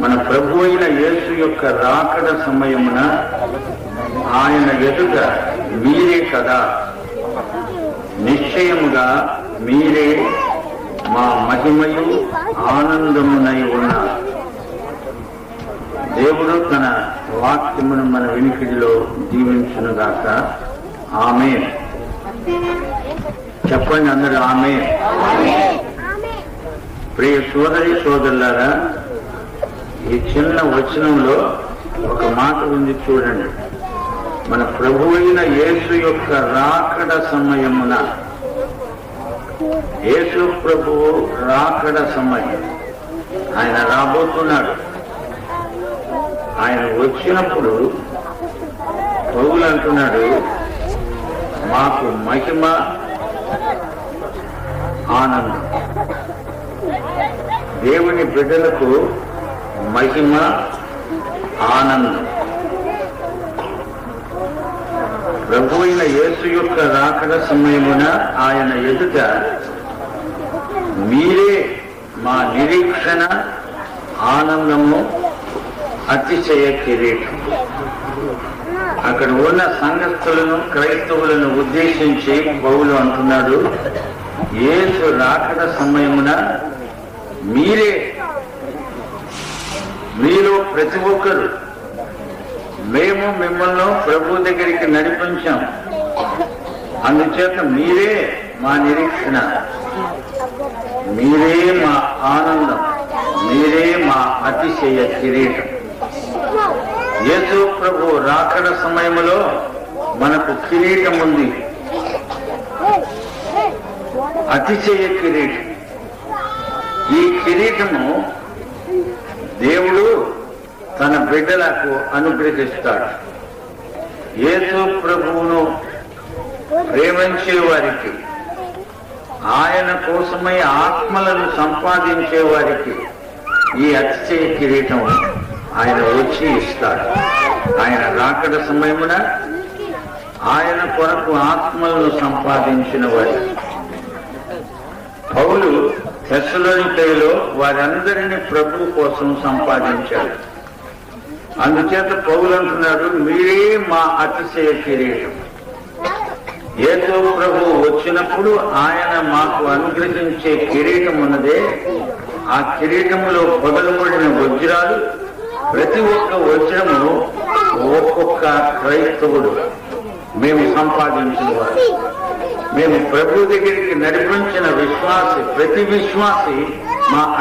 మన ప్రభు అయిన యేసు యొక్క రాకడ సమయమున ఆయన ఎదుట మీరే కదా. నిశ్చయముగా మీరే మా మహిమయు ఆనందమునై ఉన్నారు. దేవుడు తన వాక్యమును మన వినికిడిలో దీవించునుగాక. ఆమె చెప్పండి అందరూ ఆమె ప్రియ సోదరి సోదరులారా ఈ చిన్న వచనంలో ఒక మాట ఉంది చూడండి. మన ప్రభు అయిన యేసు యొక్క రాకడ సమయమున యేసు ప్రభువు రాకడ సమయం. ఆయన రాబోతున్నాడు. ఆయన వచ్చినప్పుడు పౌలు అంటున్నాడు మాకు మహిమ ఆనందం. దేవుని బిడ్డలకు మహిమ ఆనందం. ప్రభు అయిన యేసు యొక్క రాకడ సమయమున ఆయన ఎదుట మీరే మా నిరీక్షణ ఆనందము అతిశయ కిరీటం. అక్కడ ఉన్న సంఘస్థులను క్రైస్తవులను ఉద్దేశించి పౌలు అంటున్నాడు ఏసు రాకడ సమయమున మీరే మీరు ప్రతి ఒక్కరు మేము మిమ్మల్ని ప్రభు దగ్గరికి నడిపించాం. అందుచేత మీరే మా నిరీక్షణ. మీరే మా ఆనందం. మీరే మా అతిశయ కిరీటం. యేసు ప్రభు రాకడ సమయంలో మనకు కిరీటం ఉంది. అతిశయ కిరీటం. ఈ కిరీటము దేవుడు తన బిడ్డలకు అనుగ్రహిస్తాడు. యేసు ప్రభువును ప్రేమించే వారికి ఆయన కోసమై ఆత్మలను సంపాదించే వారికి ఈ అతిశయ కిరీటం ఆయన వచ్చి ఇస్తాడు. ఆయన రాకడ సమయమున ఆయన కొరకు ఆత్మలను సంపాదించిన వారి. పౌలు తెస్సలోనికైలో వారందరినీ ప్రభు కోసం సంపాదించాడు. అందుచేత పౌలు అంటున్నాడు మీరే మా అతిశయ కిరీటం. ఏదో ప్రభు వచ్చినప్పుడు ఆయన మాకు అనుగ్రహించే కిరీటం ఉన్నదే. ఆ కిరీటంలో పొదలబడిన వజ్రాలు ప్రతి ఒక్క వజ్రము ఒక్కొక్క క్రైస్తవుడు మేము సంపాదించిన వారు. మేము ప్రభు దగ్గరికి నడిపించిన విశ్వాసి ప్రతి విశ్వాసి మా